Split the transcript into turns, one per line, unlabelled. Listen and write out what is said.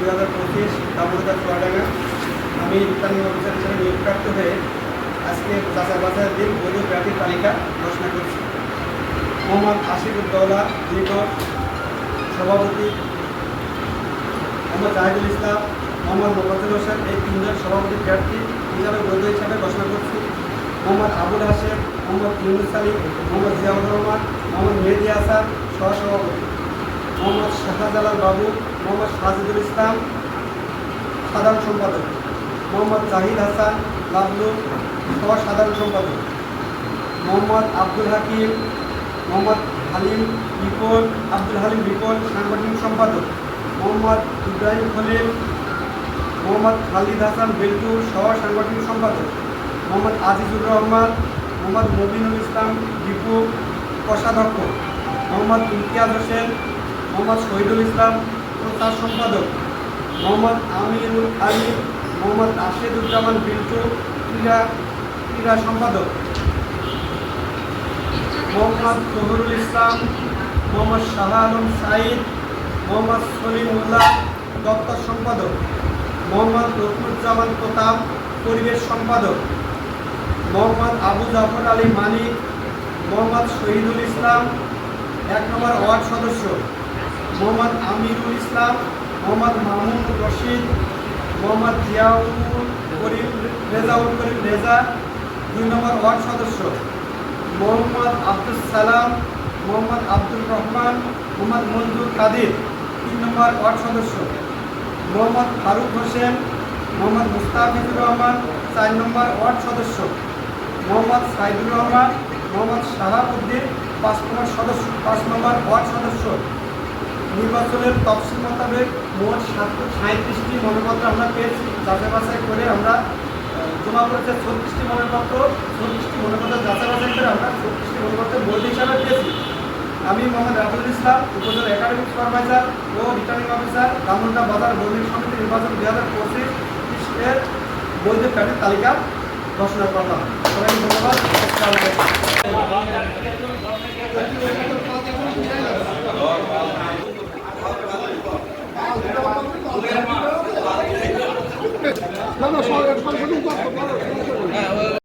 দুই হাজার পঁচিশ দামোদর চুয়াডাঙ্গা। আমি রিটার্নিং অফিসার হিসেবে নিয়োগপ্রাপ্ত হয়ে আজকে যাচাই বাছাইয়ের দিন বৈধ প্রার্থীর তালিকা ঘোষণা করছি। মোহাম্মদ আশিকুদ্দৌলা নিকট সভাপতি মোহাম্মদ জাহিদুল ইসলাম, মোহাম্মদ মোফাজুল হোসেন, এই তিনজন সভাপতি প্রার্থী হিসাবে বৈধ হিসাবে ঘোষণা করছি। মোহাম্মদ আবুল হাসেম মোহাম্মদ ইউনুস আলী, মোহাম্মদ জিয়াউর রহমান, মোহাম্মদ মেহেদি হাসান, সহসভাপতি। মোহাম্মদ শাহজালাল বাবু, মোহাম্মদ সাজিদুল ইসলাম, সাধারণ সম্পাদক, মোহাম্মদ জাহিদ হাসান, লাবলু সহ সাধারণ সম্পাদক, মোহাম্মদ আব্দুল হাকিম, মোহাম্মদ হালিম রিপন আব্দুল হালিম রিপন সাংগঠনিক সম্পাদক, মোহাম্মদ ইব্রাহিম খলিল, মোহাম্মদ খালিদ হাসান বেল্টু সহ সাংগঠনিক সম্পাদক, মোহাম্মদ আজিজুর রহমান, মোহাম্মদ মবিনুল ইসলাম দীপু কোষাধ্যক্ষ, মোহাম্মদ ইমতিয়াজ হোসেন মোহাম্মদ শহীদুল ইসলাম প্রচার সম্পাদক মোহাম্মদ আমিরুল আলী, মোহাম্মদ রাশেদুজ্জামান বিল্টু ক্রীড়া ক্রীড়া সম্পাদক। মোহাম্মদ জহুরুল ইসলাম, মোহাম্মদ শাহ আলম সাইদ মোহাম্মদ সলিমুল্লাহ দপ্তর সম্পাদক, মোহাম্মদ রফুজ্জামান প্রতাপ পরিবেশ সম্পাদক, মোহাম্মদ আবু জাফর আলী মানিক, মোহাম্মদ শহীদুল ইসলাম এক নম্বর ওয়ার্ড সদস্য। মোহাম্মদ আমিরুল ইসলাম, মোহাম্মদ মামুন রশিদ, মোহাম্মদ জিয়াউল করিম রেজাউল করিম রেজা, দুই নম্বর ওয়ার্ড সদস্য, মোহাম্মদ আব্দুল সালাম, মোহাম্মদ আব্দুল রহমান, মোহাম্মদ মঞ্জুর কাদির, তিন নম্বর ওয়ার্ড সদস্য, মোহাম্মদ ফারুক হোসেন, মোহাম্মদ মুস্তাফিজুর রহমান, চার নম্বর ওয়ার্ড সদস্য, মোহাম্মদ সাইদুর রহমান, মোহাম্মদ শাহাবুদ্দিন, পাঁচ নম্বর সদস্য, পাঁচ নম্বর ওয়ার্ড সদস্য। নির্বাচনের তফসিল মোতাবেক মোট সাতশো সাঁত্রিশটি মনোপত্র আমরা পেয়েছি। যাচাই বাছাই করে আমরা জমা করেছে ছত্রিশটি মনোপত্র। ছত্রিশটি মনোপত্র যাচাই বাছাই করে আমরা ছত্রিশটি মনোপত্র বৈধ হিসাবে পেয়েছি। আমি মোহাম্মদ রাবুল ইসলাম, উপজেলা একাডেমিক সুপারভাইজার ও রিটার্নিং অফিসার দামুন্ডা বাজার বর্ণিক সমিতি নির্বাচন দুই হাজার পঁচিশ এর বৈধ প্যাটের তালিকা ঘোষণা করলাম। সবাইকে ধন্যবাদ।